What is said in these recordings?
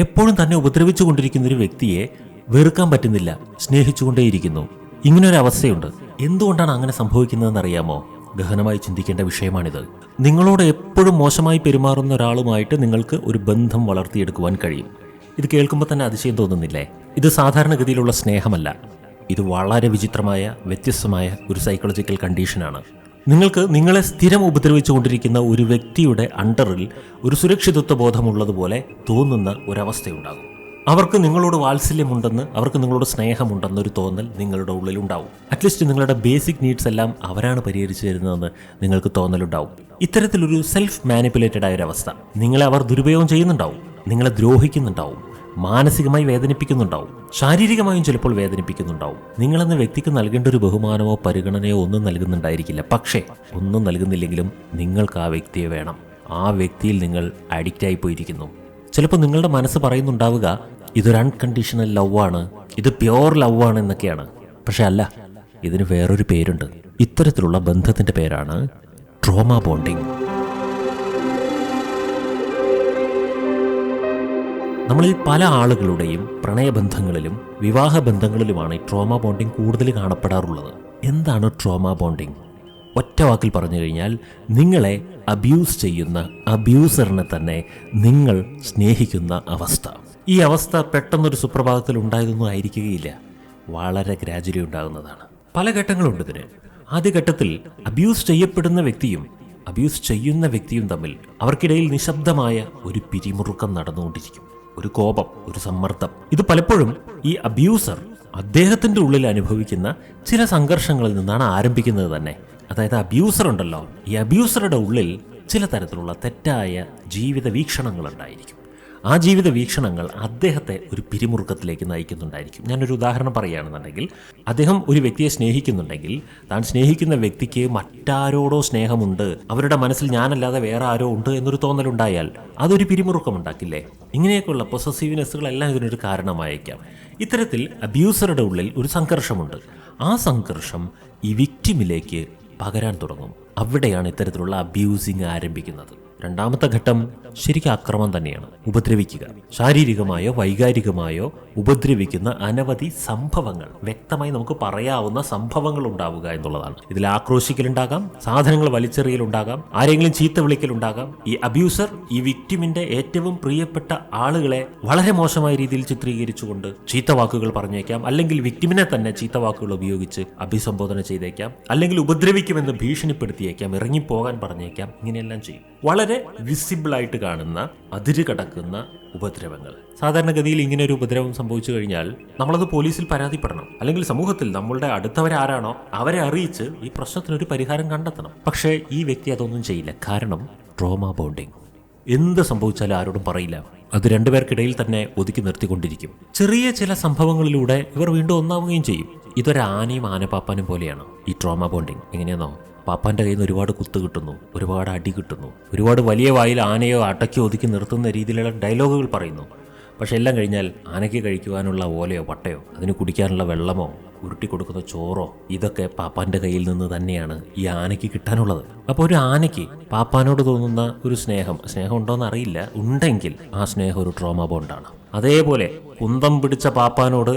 എപ്പോഴും തന്നെ ഉപദ്രവിച്ചു കൊണ്ടിരിക്കുന്ന ഒരു വ്യക്തിയെ വെറുക്കാൻ പറ്റുന്നില്ല സ്നേഹിച്ചുകൊണ്ടേയിരിക്കുന്നു. ഇങ്ങനൊരു അവസ്ഥയുണ്ട് എന്തുകൊണ്ടാണ് അങ്ങനെ സംഭവിക്കുന്നതെന്ന് അറിയാമോ ഗഹനമായി ചിന്തിക്കേണ്ട വിഷയമാണിത്. നിങ്ങളോട് എപ്പോഴും മോശമായി പെരുമാറുന്ന ഒരാളുമായിട്ട് നിങ്ങൾക്ക് ഒരു ബന്ധം വളർത്തിയെടുക്കുവാൻ കഴിയും. ഇത് കേൾക്കുമ്പോൾ തന്നെ അതിശയം തോന്നുന്നില്ലേ? ഇത് സാധാരണഗതിയിലുള്ള സ്നേഹമല്ല. ഇത് വളരെ വിചിത്രമായ വ്യത്യസ്തമായ ഒരു സൈക്കോളജിക്കൽ കണ്ടീഷനാണ് നിങ്ങൾക്ക് നിങ്ങളെ സ്ഥിരം ഉപദ്രവിച്ചുകൊണ്ടിരിക്കുന്ന ഒരു വ്യക്തിയുടെ അണ്ടറിൽ ഒരു സുരക്ഷിതത്വ ബോധമുള്ളതുപോലെ തോന്നുന്ന ഒരവസ്ഥയുണ്ടാകും. അവർക്ക് നിങ്ങളോട് വാത്സല്യമുണ്ടെന്ന് അവർക്ക് നിങ്ങളോട് സ്നേഹമുണ്ടെന്നൊരു തോന്നൽ നിങ്ങളുടെ ഉള്ളിൽ ഉണ്ടാവും അറ്റ്ലീസ്റ്റ് നിങ്ങളുടെ ബേസിക് നീഡ്സ് എല്ലാം അവരാണ് പരിഹരിച്ചു തരുന്നതെന്ന് നിങ്ങൾക്ക് തോന്നലുണ്ടാവും. ഇത്തരത്തിലൊരു സെൽഫ് മാനിപ്പുലേറ്റഡ് ആയ അവസ്ഥ നിങ്ങളെ അവർ ദുരുപയോഗം ചെയ്യുന്നുണ്ടാവും നിങ്ങളെ ദ്രോഹിക്കുന്നുണ്ടാവും. മാനസികമായി വേദനിപ്പിക്കുന്നുണ്ടാവും. ശാരീരികമായും ചിലപ്പോൾ വേദനിപ്പിക്കുന്നുണ്ടാവും. നിങ്ങളെന്ന വ്യക്തിക്ക് നൽകേണ്ട ഒരു ബഹുമാനമോ പരിഗണനയോ ഒന്നും നൽകുന്നുണ്ടായിരിക്കില്ല. പക്ഷേ ഒന്നും നൽകുന്നില്ലെങ്കിലും നിങ്ങൾക്ക് ആ വ്യക്തിയെ വേണം. ആ വ്യക്തിയിൽ നിങ്ങൾ അഡിക്റ്റ് ആയി പോയിരിക്കുന്നു. ചിലപ്പോൾ നിങ്ങളുടെ മനസ്സ് പറയുന്നുണ്ടാവുക ഇതൊരു അൺകണ്ടീഷണൽ ലവ് ആണ്. ഇത് പ്യോർ ലവ് ആണ് എന്നൊക്കെയാണ്. പക്ഷെ അല്ല ഇതിന് വേറൊരു പേരുണ്ട്. ഇത്തരത്തിലുള്ള ബന്ധത്തിന്റെ പേരാണ് ട്രോമ ബോണ്ടിങ്. നമ്മളിൽ പല ആളുകളുടെയും പ്രണയബന്ധങ്ങളിലും വിവാഹ ബന്ധങ്ങളിലുമാണ് ഈ ട്രോമ ബോണ്ടിങ് കൂടുതൽ കാണപ്പെടാറുള്ളത്. എന്താണ് ട്രോമ ബോണ്ടിങ്? ഒറ്റ വാക്കിൽ പറഞ്ഞു കഴിഞ്ഞാൽ നിങ്ങളെ അബ്യൂസ് ചെയ്യുന്ന അബ്യൂസറിനെ തന്നെ നിങ്ങൾ സ്നേഹിക്കുന്ന അവസ്ഥ. ഈ അവസ്ഥ പെട്ടെന്നൊരു സുപ്രഭാതത്തിൽ ഉണ്ടായതൊന്നും ആയിരിക്കുകയില്ല. വളരെ ഗ്രാജുവലി ഉണ്ടാകുന്നതാണ്. പല ഘട്ടങ്ങളുണ്ട് ഇതിന്. ആദ്യഘട്ടത്തിൽ അബ്യൂസ് ചെയ്യപ്പെടുന്ന വ്യക്തിയും അബ്യൂസ് ചെയ്യുന്ന വ്യക്തിയും തമ്മിൽ അവർക്കിടയിൽ നിശബ്ദമായ ഒരു പിരിമുറുക്കം നടന്നുകൊണ്ടിരിക്കും. ഒരു കോപം ഒരു സമ്മർദ്ദം. ഇത് പലപ്പോഴും ഈ അബ്യൂസർ അദ്ദേഹത്തിന്റെ ഉള്ളിൽ അനുഭവിക്കുന്ന ചില സംഘർഷങ്ങളിൽ നിന്നാണ് ആരംഭിക്കുന്നത് തന്നെ. അതായത് അബ്യൂസർ ഉണ്ടല്ലോ. ഈ അബ്യൂസറുടെ ഉള്ളിൽ ചില തരത്തിലുള്ള തെറ്റായ ജീവിത വീക്ഷണങ്ങൾ ഉണ്ടായിരിക്കും ആ ജീവിത വീക്ഷണങ്ങൾ അദ്ദേഹത്തെ ഒരു പിരിമുറുക്കത്തിലേക്ക് നയിക്കുന്നുണ്ടായിരിക്കും. ഞാനൊരു ഉദാഹരണം പറയുകയാണെന്നുണ്ടെങ്കിൽ അദ്ദേഹം ഒരു വ്യക്തിയെ സ്നേഹിക്കുന്നുണ്ടെങ്കിൽ താൻ സ്നേഹിക്കുന്ന വ്യക്തിക്ക് മറ്റാരോടോ സ്നേഹമുണ്ട് അവരുടെ മനസ്സിൽ ഞാനല്ലാതെ വേറെ ആരോ ഉണ്ട് എന്നൊരു തോന്നലുണ്ടായാൽ അതൊരു പിരിമുറുക്കം ഉണ്ടാക്കില്ലേ ഇങ്ങനെയൊക്കെയുള്ള പൊസസീവ്നെസ്സുകളെല്ലാം ഇതിനൊരു കാരണമായേക്കാം. ഇത്തരത്തിൽ അബ്യൂസറുടെ ഉള്ളിൽ ഒരു സംഘർഷമുണ്ട്. ആ സംഘർഷം ഈ വിക്റ്റിമിലേക്ക് പകരാൻ തുടങ്ങും. അവിടെയാണ് ഇത്തരത്തിലുള്ള അബ്യൂസിങ് ആരംഭിക്കുന്നത്. രണ്ടാമത്തെ ഘട്ടം ശരിക്കും ആക്രമം തന്നെയാണ്. ഉപദ്രവിക്കുക. ശാരീരികമായോ വൈകാരികമായോ ഉപദ്രവിക്കുന്ന അനവധി സംഭവങ്ങൾ വ്യക്തമായി നമുക്ക് പറയാവുന്ന സംഭവങ്ങൾ ഉണ്ടാവുക എന്നുള്ളതാണ്. ഇതിൽ ആക്രോശിക്കലുണ്ടാകാം സാധനങ്ങൾ വലിച്ചെറിയലുണ്ടാകാം ആരെങ്കിലും ചീത്ത വിളിക്കലുണ്ടാകാം. ഈ അബ്യൂസർ ഈ വിക്ടിമിന്റെ ഏറ്റവും പ്രിയപ്പെട്ട ആളുകളെ വളരെ മോശമായ രീതിയിൽ ചിത്രീകരിച്ചുകൊണ്ട് ചീത്ത വാക്കുകൾ പറഞ്ഞേക്കാം. അല്ലെങ്കിൽ വിക്ടിമിനെ തന്നെ ചീത്ത വാക്കുകൾ ഉപയോഗിച്ച് അഭിസംബോധന ചെയ്തേക്കാം. അല്ലെങ്കിൽ ഉപദ്രവിക്കുമെന്ന് ഭീഷണിപ്പെടുത്തിയേക്കാം ഇറങ്ങിപ്പോകാൻ പറഞ്ഞേക്കാം. ഇങ്ങനെയെല്ലാം ചെയ്യും. വളരെ വിസിബിൾ ആയിട്ട് കാണുന്ന അതിര് കടക്കുന്ന ഉപദ്രവങ്ങൾ. സാധാരണഗതിയിൽ ഇങ്ങനെ ഒരു ഉപദ്രവം സംഭവിച്ചു കഴിഞ്ഞാൽ നമ്മളത് പോലീസിൽ പരാതിപ്പെടണം. അല്ലെങ്കിൽ സമൂഹത്തിൽ നമ്മളുടെ അടുത്തവരാരാണോ അവരെ അറിയിച്ച് ഈ പ്രശ്നത്തിനൊരു പരിഹാരം കണ്ടെത്തണം. പക്ഷേ ഈ വ്യക്തി അതൊന്നും ചെയ്യില്ല. കാരണം ട്രോമ ബോണ്ടിങ്. എന്ത് സംഭവിച്ചാലും ആരോടും പറയില്ല. അത് രണ്ടുപേർക്കിടയിൽ തന്നെ ഒതുക്കി നിർത്തിക്കൊണ്ടിരിക്കും. ചെറിയ ചില സംഭവങ്ങളിലൂടെ ഇവർ വീണ്ടും ഒന്നാവുകയും ചെയ്യും. ഇതൊരു ആനയും ആനപ്പാപ്പാനും പോലെയാണ് ഈ ട്രോമ ബോണ്ടിങ്. എങ്ങനെയാണോ പാപ്പാന്റെ കയ്യിൽ നിന്ന് ഒരുപാട് കുത്ത് കിട്ടുന്നു ഒരുപാട് അടി കിട്ടുന്നു ഒരുപാട് വലിയ വായിൽ ആനയോ അടക്കി ഒതുക്കി നിർത്തുന്ന രീതിയിലുള്ള ഡയലോഗുകൾ പറയുന്നു. പക്ഷെ എല്ലാം കഴിഞ്ഞാൽ ആനയ്ക്ക് കഴിക്കുവാനുള്ള ഓലയോ പട്ടയോ അതിന് കുടിക്കാനുള്ള വെള്ളമോ ഉരുട്ടി കൊടുക്കുന്ന ചോറോ ഇതൊക്കെ പാപ്പാന്റെ കയ്യിൽ നിന്ന് തന്നെയാണ് ഈ ആനയ്ക്ക് കിട്ടാനുള്ളത്. അപ്പോൾ ഒരു ആനയ്ക്ക് പാപ്പാനോട് തോന്നുന്ന ഒരു സ്നേഹം സ്നേഹം ഉണ്ടോയെന്ന് അറിയില്ല. ഉണ്ടെങ്കിൽ ആ സ്നേഹം ഒരു ട്രോമ ബോണ്ടാണ് അതേപോലെ കുന്തം പിടിച്ച പാപ്പാനോട്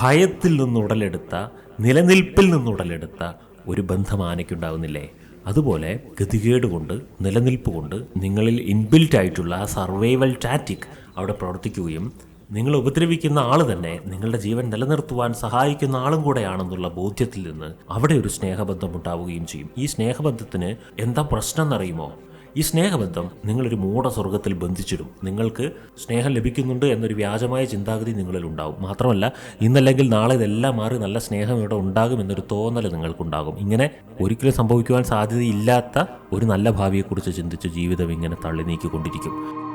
ഭയത്തിൽ നിന്ന് ഉടലെടുത്ത നിലനിൽപ്പിൽ നിന്ന് ഉടലെടുത്ത ഒരു ബന്ധം ആനയ്ക്കുണ്ടാവുന്നില്ലേ അതുപോലെ ഗതികേട് കൊണ്ട് നിലനിൽപ്പ് കൊണ്ട് നിങ്ങളിൽ ഇൻബിൽറ്റ് ആയിട്ടുള്ള സർവൈവൽ ടാറ്റിക് അവിടെ പ്രവർത്തിക്കുകയും നിങ്ങൾ ഉപദ്രവിക്കുന്ന ആൾ തന്നെ നിങ്ങളുടെ ജീവൻ നിലനിർത്തുവാൻ സഹായിക്കുന്ന ആളും കൂടെയാണെന്നുള്ള ബോധ്യത്തിൽ നിന്ന് അവിടെ ഒരു സ്നേഹബന്ധം ഉണ്ടാവുകയും ചെയ്യും. ഈ സ്നേഹബന്ധത്തിന് എന്താ പ്രശ്നം എന്നറിയുമോ? ഈ സ്നേഹബന്ധം നിങ്ങളൊരു മൂട സ്വർഗത്തിൽ ബന്ധിച്ചിടും. നിങ്ങൾക്ക് സ്നേഹം ലഭിക്കുന്നുണ്ട് എന്നൊരു വ്യാജമായ ചിന്താഗതി നിങ്ങളിൽ ഉണ്ടാകും മാത്രമല്ല ഇന്നല്ലെങ്കിൽ നാളെ ഇതെല്ലാം മാറി നല്ല സ്നേഹം ഇവിടെ ഉണ്ടാകും എന്നൊരു തോന്നൽ നിങ്ങൾക്കുണ്ടാകും. ഇങ്ങനെ ഒരിക്കലും സംഭവിക്കുവാൻ സാധ്യതയില്ലാത്ത ഒരു നല്ല ഭാവിയെക്കുറിച്ച് ചിന്തിച്ച് ജീവിതം ഇങ്ങനെ തള്ളി നീക്കിക്കൊണ്ടിരിക്കും.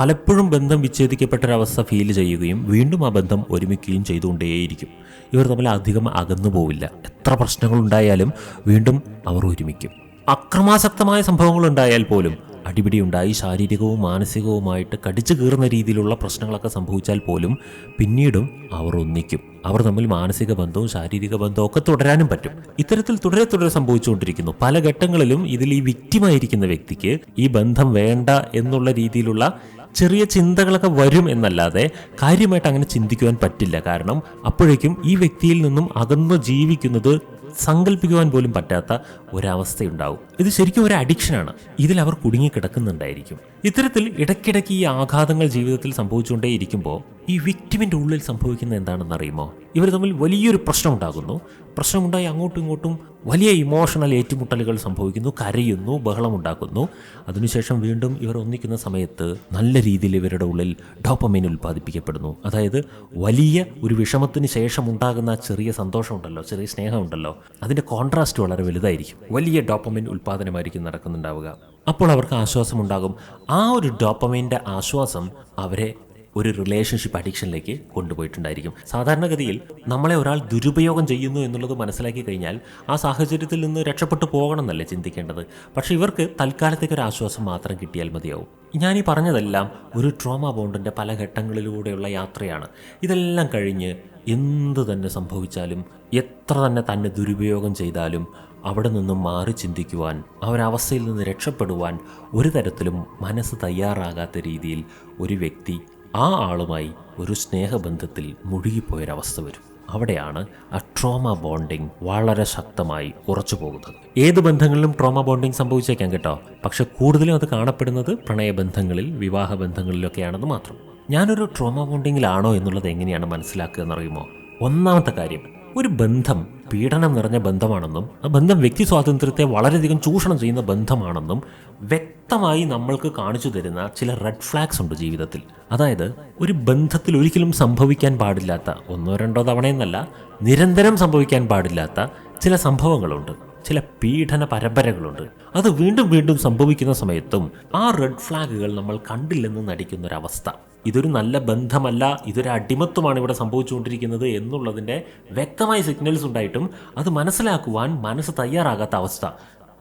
പലപ്പോഴും ബന്ധം വിച്ഛേദിക്കപ്പെട്ടൊരവസ്ഥ ഫീൽ ചെയ്യുകയും വീണ്ടും ആ ബന്ധം ഒരുമിക്കുകയും ചെയ്തുകൊണ്ടേയിരിക്കും. ഇവർ തമ്മിൽ അധികം അകന്നു പോവില്ല. എത്ര പ്രശ്നങ്ങളുണ്ടായാലും വീണ്ടും അവർ ഒരുമിക്കും. അക്രമാസക്തമായ സംഭവങ്ങൾ ഉണ്ടായാൽ പോലും അടിപിടി ഉണ്ടായി ശാരീരികവും മാനസികവുമായിട്ട് കടിച്ചു കീറുന്ന രീതിയിലുള്ള പ്രശ്നങ്ങളൊക്കെ സംഭവിച്ചാൽ പോലും പിന്നീടും അവർ ഒന്നിക്കും. അവർ തമ്മിൽ മാനസിക ബന്ധവും ശാരീരിക ബന്ധവും ഒക്കെ തുടരാനും പറ്റും. ഇത്തരത്തിൽ തുടരെ തുടരെ സംഭവിച്ചുകൊണ്ടിരിക്കുന്നു. പല ഘട്ടങ്ങളിലും ഇതിൽ ഈ വിക്റ്റിമായിരിക്കുന്ന വ്യക്തിക്ക് ഈ ബന്ധം വേണ്ട എന്നുള്ള രീതിയിലുള്ള ചെറിയ ചിന്തകളൊക്കെ വരും എന്നല്ലാതെ കാര്യമായിട്ട് അങ്ങനെ ചിന്തിക്കുവാൻ പറ്റില്ല. കാരണം അപ്പോഴേക്കും ഈ വ്യക്തിയിൽ നിന്നും അകന്നു ജീവിക്കുന്നത് സങ്കല്പിക്കുവാൻ പോലും പറ്റാത്ത ഒരവസ്ഥയുണ്ടാവും. ഇത് ശരിക്കും ഒരു അഡിക്ഷനാണ്. ഇതിൽ അവർ കുടുങ്ങി കിടക്കുന്നുണ്ടായിരിക്കും ഇത്തരത്തിൽ ഇടയ്ക്കിടയ്ക്ക് ഈ ആഘാതങ്ങൾ ജീവിതത്തിൽ സംഭവിച്ചുകൊണ്ടേയിരിക്കുമ്പോൾ ഈ വിക്ടിമിന്റെ ഉള്ളിൽ സംഭവിക്കുന്നത് എന്താണെന്ന് അറിയുമോ ഇവർ തമ്മിൽ വലിയൊരു പ്രശ്നം ഉണ്ടാകുന്നു പ്രശ്നമുണ്ടായി അങ്ങോട്ടും ഇങ്ങോട്ടും വലിയ ഇമോഷണൽ ഏറ്റുമുട്ടലുകൾ സംഭവിക്കുന്നു കരയുന്നു ബഹളമുണ്ടാക്കുന്നു. അതിനുശേഷം വീണ്ടും ഇവർ ഒന്നിക്കുന്ന സമയത്ത് നല്ല രീതിയിൽ ഇവരുടെ ഉള്ളിൽ ഡോപ്പമൈൻ ഉൽപ്പാദിപ്പിക്കപ്പെടുന്നു. അതായത് വലിയ ഒരു വിഷമത്തിന് ശേഷം ഉണ്ടാകുന്ന ചെറിയ സന്തോഷമുണ്ടല്ലോ ചെറിയ സ്നേഹമുണ്ടല്ലോ അതിന്റെ കോൺട്രാസ്റ്റ് വളരെ വലുതായിരിക്കും. വലിയ ഡോപ്പമൈൻ ഉൽപ്പാദനമായിരിക്കും നടക്കുന്നുണ്ടാവുക. അപ്പോൾ അവർക്ക് ആശ്വാസമുണ്ടാകും. ആ ഒരു ഡോപ്പമൈന്റെ ആശ്വാസം അവരെ ഒരു റിലേഷൻഷിപ്പ് അഡിക്ഷനിലേക്ക് കൊണ്ടുപോയിട്ടുണ്ടായിരിക്കും. സാധാരണഗതിയിൽ നമ്മളെ ഒരാൾ ദുരുപയോഗം ചെയ്യുന്നു എന്നുള്ളത് മനസ്സിലാക്കി കഴിഞ്ഞാൽ ആ സാഹചര്യത്തിൽ നിന്ന് രക്ഷപ്പെട്ടു പോകണം എന്നല്ലേ ചിന്തിക്കേണ്ടത്? പക്ഷേ ഇവർക്ക് തൽക്കാലത്തേക്ക് ഒരു ആശ്വാസം മാത്രം കിട്ടിയാൽ മതിയാവും. ഞാനീ പറഞ്ഞതെല്ലാം ഒരു ട്രോമ ബോണ്ടിന്റെ പല ഘട്ടങ്ങളിലൂടെയുള്ള യാത്രയാണ്. ഇതെല്ലാം കഴിഞ്ഞ് എന്ത് തന്നെ സംഭവിച്ചാലും എത്ര തന്നെ തന്നെ ദുരുപയോഗം ചെയ്താലും അവിടെ നിന്നും മാറി ചിന്തിക്കുവാൻ ആ ഒരവസ്ഥയിൽ നിന്ന് രക്ഷപ്പെടുവാൻ ഒരു തരത്തിലും മനസ്സ് തയ്യാറാകാത്ത രീതിയിൽ ഒരു വ്യക്തി ആ ആളുമായി ഒരു സ്നേഹബന്ധത്തിൽ മുഴുകിപ്പോയൊരവസ്ഥ വരും. അവിടെയാണ് ആ ട്രോമ ബോണ്ടിങ് വളരെ ശക്തമായി ഉറച്ചു പോകുന്നത്. ഏത് ബന്ധങ്ങളിലും ട്രോമ ബോണ്ടിങ് സംഭവിച്ചേക്കാം കേട്ടോ. പക്ഷെ കൂടുതലും അത് കാണപ്പെടുന്നത് പ്രണയബന്ധങ്ങളിൽ വിവാഹ ബന്ധങ്ങളിലൊക്കെയാണെന്ന് മാത്രം. ഞാനൊരു ട്രോമ ബോണ്ടിങ്ങിലാണോ എന്നുള്ളത് എങ്ങനെയാണ് മനസ്സിലാക്കുക എന്നറിയുമോ? ഒന്നാമത്തെ കാര്യം ഒരു ബന്ധം പീഡനം നിറഞ്ഞ ബന്ധമാണെന്നും ആ ബന്ധം വ്യക്തി സ്വാതന്ത്ര്യത്തെ വളരെയധികം ചൂഷണം ചെയ്യുന്ന ബന്ധമാണെന്നും വ്യക്തമായി നമ്മൾക്ക് കാണിച്ചു തരുന്ന ചില റെഡ് ഫ്ലാഗ്സ് ഉണ്ട് ജീവിതത്തിൽ. അതായത് ഒരു ബന്ധത്തിൽ ഒരിക്കലും സംഭവിക്കാൻ പാടില്ലാത്ത ഒന്നോ രണ്ടോ തവണയെന്നല്ല നിരന്തരം സംഭവിക്കാൻ പാടില്ലാത്ത ചില സംഭവങ്ങളുണ്ട്. ചില പീഡന പരമ്പരകളുണ്ട്. അത് വീണ്ടും വീണ്ടും സംഭവിക്കുന്ന സമയത്തും ആ റെഡ് ഫ്ലാഗുകൾ നമ്മൾ കണ്ടില്ലെന്ന് നടിക്കുന്ന ഒരവസ്ഥ ഇതൊരു നല്ല ബന്ധമല്ല ഇതൊരു അടിമത്വമാണ് ഇവിടെ സംഭവിച്ചുകൊണ്ടിരിക്കുന്നത് എന്നുള്ളതിന്റെ വ്യക്തമായ സിഗ്നൽസ് ഉണ്ടായിട്ടും അത് മനസ്സിലാക്കുവാൻ മനസ്സ് തയ്യാറാകാത്ത അവസ്ഥ.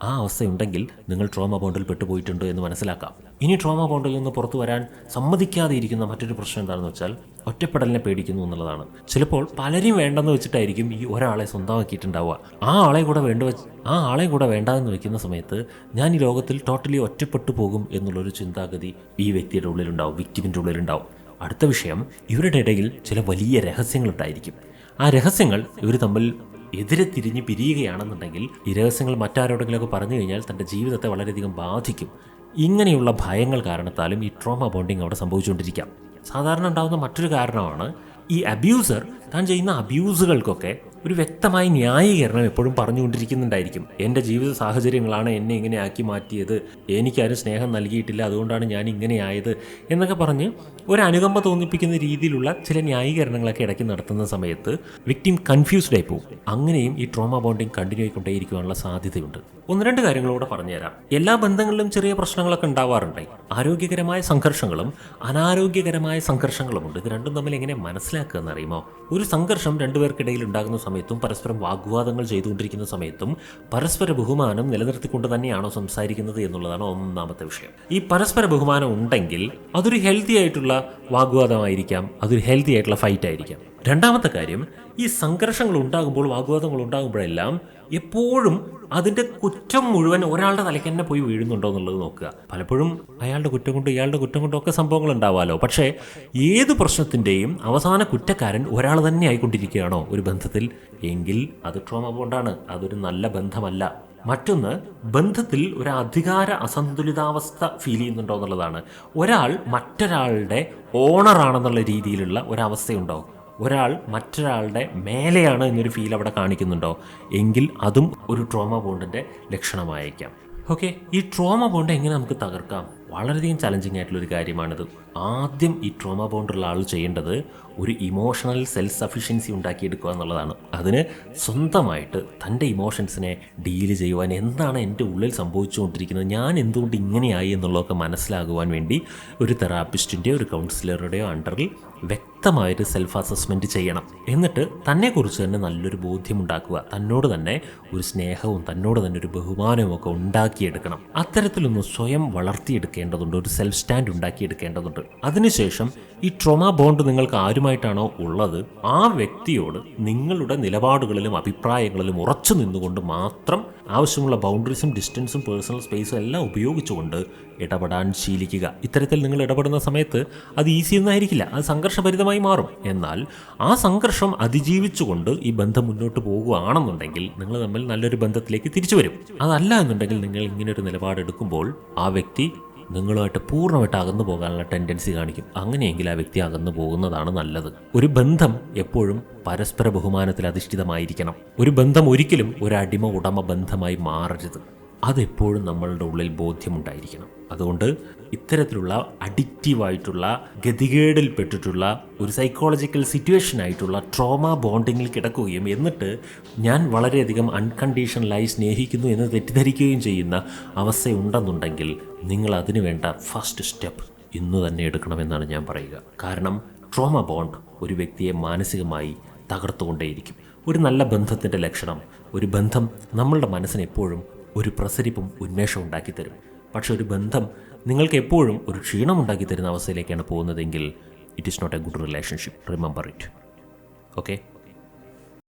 ആ അവസ്ഥയുണ്ടെങ്കിൽ നിങ്ങൾ ട്രോമ ബോണ്ടിൽ പെട്ടുപോയിട്ടുണ്ട് എന്ന് മനസ്സിലാക്കാം. ഇനി ട്രോമ ബോണ്ടിൽ നിന്ന് പുറത്തു വരാൻ സമ്മതിക്കാതെ ഇരിക്കുന്ന മറ്റൊരു പ്രശ്നം എന്താണെന്ന് വെച്ചാൽ ഒറ്റപ്പെടലിനെ പേടിക്കുന്നു എന്നുള്ളതാണ്. ചിലപ്പോൾ പലരും വേണ്ടെന്ന് വെച്ചിട്ടായിരിക്കും ഈ ഒരാളെ സ്വന്തമാക്കിയിട്ടുണ്ടാവുക. ആ ആളെ കൂടെ വേണ്ട ആ ആളെ കൂടെ വേണ്ടാന്ന് വെക്കുന്ന സമയത്ത് ഞാൻ ഈ ലോകത്തിൽ ടോട്ടലി ഒറ്റപ്പെട്ടു പോകും എന്നുള്ളൊരു ചിന്താഗതി ഈ വ്യക്തിയുടെ ഉള്ളിലുണ്ടാവും വിക്ടിമിന്റെ ഉള്ളിലുണ്ടാവും. അടുത്ത വിഷയം ഇവരുടെ ഇടയിൽ ചില വലിയ രഹസ്യങ്ങളുണ്ടായിരിക്കും ആ രഹസ്യങ്ങൾ ഇവർ തമ്മിൽ എതിരെ തിരിഞ്ഞ് പിരിയുകയാണെന്നുണ്ടെങ്കിൽ ഈ രഹസ്യങ്ങൾ മറ്റാരോടെങ്കിലുമൊക്കെ പറഞ്ഞു കഴിഞ്ഞാൽ തന്റെ ജീവിതത്തെ വളരെയധികം ബാധിക്കും. ഇങ്ങനെയുള്ള ഭയങ്ങൾ കാരണത്താലും ഈ ട്രോമ ബോണ്ടിങ് അവിടെ സംഭവിച്ചുകൊണ്ടിരിക്കാം. സാധാരണ ഉണ്ടാകുന്ന മറ്റൊരു കാരണമാണ് ഈ അബ്യൂസർ താൻ ചെയ്യുന്ന അബ്യൂസുകൾക്കൊക്കെ ഒരു വ്യക്തമായ ന്യായീകരണം എപ്പോഴും പറഞ്ഞുകൊണ്ടിരിക്കുന്നുണ്ടായിരിക്കും. എന്റെ ജീവിത സാഹചര്യങ്ങളാണ് എന്നെ ഇങ്ങനെ ആക്കി മാറ്റിയത്. എനിക്കാരും സ്നേഹം നൽകിയിട്ടില്ല. അതുകൊണ്ടാണ് ഞാൻ ഇങ്ങനെയായത് എന്നൊക്കെ പറഞ്ഞ് ഒരു തോന്നിപ്പിക്കുന്ന രീതിയിലുള്ള ചില ന്യായീകരണങ്ങളൊക്കെ ഇടയ്ക്ക് നടത്തുന്ന സമയത്ത് വിക്ടിം കൺഫ്യൂസ്ഡ് ആയി പോകും. അങ്ങനെയും ഈ ട്രോമ ബോണ്ടിങ് കണ്ടിന്യൂ ആയിക്കൊണ്ടേയിരിക്കുവാനുള്ള സാധ്യതയുണ്ട്. ഒന്ന് രണ്ട് കാര്യങ്ങളൂടെ പറഞ്ഞുതരാം. എല്ലാ ബന്ധങ്ങളിലും ചെറിയ പ്രശ്നങ്ങളൊക്കെ ഉണ്ടാവാറുണ്ടായി ആരോഗ്യകരമായ സംഘർഷങ്ങളും അനാരോഗ്യകരമായ സംഘർഷങ്ങളുമുണ്ട്. ഇത് രണ്ടും തമ്മിൽ എങ്ങനെ മനസ്സിലാക്കുക എന്നറിയുമോ? ഒരു സംഘർഷം രണ്ടുപേർക്കിടയിൽ ഉണ്ടാകുന്ന സമയത്തും പരസ്പരം വാഗ്വാദങ്ങൾ ചെയ്തുകൊണ്ടിരിക്കുന്ന സമയത്തും പരസ്പര ബഹുമാനം നിലനിർത്തിക്കൊണ്ട് തന്നെയാണോ സംസാരിക്കുന്നത് എന്നുള്ളതാണ് ഒന്നാമത്തെ വിഷയം. ഈ പരസ്പര ബഹുമാനം ഉണ്ടെങ്കിൽ അതൊരു ഹെൽത്തി ആയിട്ടുള്ള വാഗ്വാദമായിരിക്കാം അതൊരു ഹെൽത്തി ആയിട്ടുള്ള ഫൈറ്റ് ആയിരിക്കാം. രണ്ടാമത്തെ കാര്യം ഈ സംഘർഷങ്ങൾ ഉണ്ടാകുമ്പോൾ വാഗ്വാദങ്ങൾ ഉണ്ടാകുമ്പോഴെല്ലാം എപ്പോഴും അതിന്റെ കുറ്റം മുഴുവൻ ഒരാളുടെ തലയ്ക്ക് തന്നെ പോയി വീഴുന്നുണ്ടോ എന്നുള്ളത് നോക്കുക. പലപ്പോഴും അയാളുടെ കുറ്റം കൊണ്ട് ഇയാളുടെ കുറ്റം കൊണ്ടും ഒക്കെ സംഭവങ്ങൾ ഉണ്ടാവാമല്ലോ പക്ഷേ ഏത് പ്രശ്നത്തിന്റെയും അവസാന കുറ്റക്കാരൻ ഒരാൾ തന്നെ ആയിക്കൊണ്ടിരിക്കുകയാണോ ഒരു ബന്ധത്തിൽ? എങ്കിൽ അത് ട്രോമ കൊണ്ടാണ് അതൊരു നല്ല ബന്ധമല്ല. മറ്റൊന്ന് ബന്ധത്തിൽ ഒരു അധികാര അസന്തുലിതാവസ്ഥ ഫീൽ ചെയ്യുന്നുണ്ടോ എന്നുള്ളതാണ്. ഒരാൾ മറ്റൊരാളുടെ ഓണറാണെന്നുള്ള രീതിയിലുള്ള ഒരവസ്ഥയുണ്ടോ? ഒരാൾ മറ്റൊരാളുടെ മേലെയാണ് എന്നൊരു ഫീൽ അവിടെ കാണിക്കുന്നുണ്ടോ? എങ്കിൽ അതും ഒരു ട്രോമ ബോണ്ടിന്റെ ലക്ഷണമായേക്കാം ഓക്കെ ഈ ട്രോമ ബോണ്ട് എങ്ങനെ നമുക്ക് തകർക്കാം? വളരെയധികം ചലഞ്ചിങ് ആയിട്ടുള്ളൊരു കാര്യമാണിത്. ആദ്യം ഈ ട്രോമ ബോണ്ടുള്ള ആൾ ചെയ്യേണ്ടത് ഒരു ഇമോഷണൽ സെൽഫ് സഫിഷ്യൻസി ഉണ്ടാക്കിയെടുക്കുക എന്നുള്ളതാണ്. അതിന് സ്വന്തമായിട്ട് തന്റെ ഇമോഷൻസിനെ ഡീൽ ചെയ്യുവാൻ എന്താണ് എന്റെ ഉള്ളിൽ സംഭവിച്ചുകൊണ്ടിരിക്കുന്നത്? ഞാൻ എന്തുകൊണ്ട് ഇങ്ങനെയായി എന്നുള്ളതൊക്കെ മനസ്സിലാകുവാൻ വേണ്ടി ഒരു തെറാപ്പിസ്റ്റിന്റെയോ ഒരു കൗൺസിലറുടെയോ അണ്ടറിൽ വ്യക്തമായിട്ട് സെൽഫ് അസസ്മെന്റ് ചെയ്യണം. എന്നിട്ട് തന്നെക്കുറിച്ച് തന്നെ നല്ലൊരു ബോധ്യമുണ്ടാക്കുക. തന്നോട് തന്നെ ഒരു സ്നേഹവും തന്നോട് തന്നെ ഒരു ബഹുമാനവും ഒക്കെ ഉണ്ടാക്കിയെടുക്കണം. അത്തരത്തിലൊന്ന് സ്വയം വളർത്തിയെടുക്കേണ്ടതുണ്ട്. ഒരു സെൽഫ് സ്റ്റാൻഡ് ഉണ്ടാക്കിയെടുക്കേണ്ടതുണ്ട്. അതിനുശേഷം ഈ ട്രോമ ബോണ്ട് നിങ്ങൾക്ക് ആരുമായിട്ടാണോ ഉള്ളത് ആ വ്യക്തിയോട് നിങ്ങളുടെ നിലപാടുകളിലും അഭിപ്രായങ്ങളിലും ഉറച്ചു നിന്നുകൊണ്ട് മാത്രം ആവശ്യമുള്ള ബൗണ്ടറീസും ഡിസ്റ്റൻസും പേഴ്സണൽ സ്പേസും എല്ലാം ഉപയോഗിച്ചുകൊണ്ട് ഇടപെടാൻ ശീലിക്കുക. ഇത്തരത്തിൽ നിങ്ങൾ ഇടപെടുന്ന സമയത്ത് അത് ഈസി ഒന്നായിരിക്കില്ല അത് സംഘർഷഭരിതമായി മാറും. എന്നാൽ ആ സംഘർഷം അതിജീവിച്ചുകൊണ്ട് ഈ ബന്ധം മുന്നോട്ട് പോകുകയാണെന്നുണ്ടെങ്കിൽ നിങ്ങൾ തമ്മിൽ നല്ലൊരു ബന്ധത്തിലേക്ക് തിരിച്ചു വരും. അതല്ല എന്നുണ്ടെങ്കിൽ നിങ്ങൾ ഇങ്ങനെ ഒരു നിലപാടെടുക്കുമ്പോൾ ആ വ്യക്തി നിങ്ങളുമായിട്ട് പൂർണമായിട്ട് അകന്നു പോകാനുള്ള ടെൻഡൻസി കാണിക്കും. അങ്ങനെയെങ്കിൽ ആ വ്യക്തി അകന്നു പോകുന്നതാണ് നല്ലത്. ഒരു ബന്ധം എപ്പോഴും പരസ്പര ബഹുമാനത്തിൽ അധിഷ്ഠിതമായിരിക്കണം. ഒരു ബന്ധം ഒരിക്കലും ഒരു അടിമ ഉടമ ബന്ധമായി മാറരുത്. അതെപ്പോഴും നമ്മളുടെ ഉള്ളിൽ ബോധ്യമുണ്ടായിരിക്കണം. അതുകൊണ്ട് ഇത്തരത്തിലുള്ള അഡിക്റ്റീവായിട്ടുള്ള ഗതികേടിൽപ്പെട്ടിട്ടുള്ള ഒരു സൈക്കോളജിക്കൽ സിറ്റുവേഷൻ ആയിട്ടുള്ള ട്രോമ ബോണ്ടിങ്ങിൽ കിടക്കുകയും എന്നിട്ട് ഞാൻ വളരെയധികം അൺകണ്ടീഷണലായി സ്നേഹിക്കുന്നു എന്ന് തെറ്റിദ്ധരിക്കുകയും ചെയ്യുന്ന അവസ്ഥയുണ്ടെന്നുണ്ടെങ്കിൽ നിങ്ങൾ അതിനു വേണ്ട ഫസ്റ്റ് സ്റ്റെപ്പ് ഇന്ന് തന്നെ എടുക്കണമെന്നാണ് ഞാൻ പറയുക. കാരണം ട്രോമ ബോണ്ട് ഒരു വ്യക്തിയെ മാനസികമായി തകർത്തുകൊണ്ടേയിരിക്കും. ഒരു നല്ല ബന്ധത്തിന്റെ ലക്ഷണം ഒരു ബന്ധം നമ്മളുടെ മനസ്സിന് എപ്പോഴും ഒരു പ്രസരിപ്പും ഉന്മേഷവും ഉണ്ടാക്കിത്തരും. പക്ഷെ ഒരു ബന്ധം നിങ്ങൾക്ക് എപ്പോഴും ഒരു ക്ഷീണം ഉണ്ടാക്കി തരുന്ന അവസ്ഥയിലേക്കാണ് പോകുന്നതെങ്കിൽ it is not a good relationship remember it okay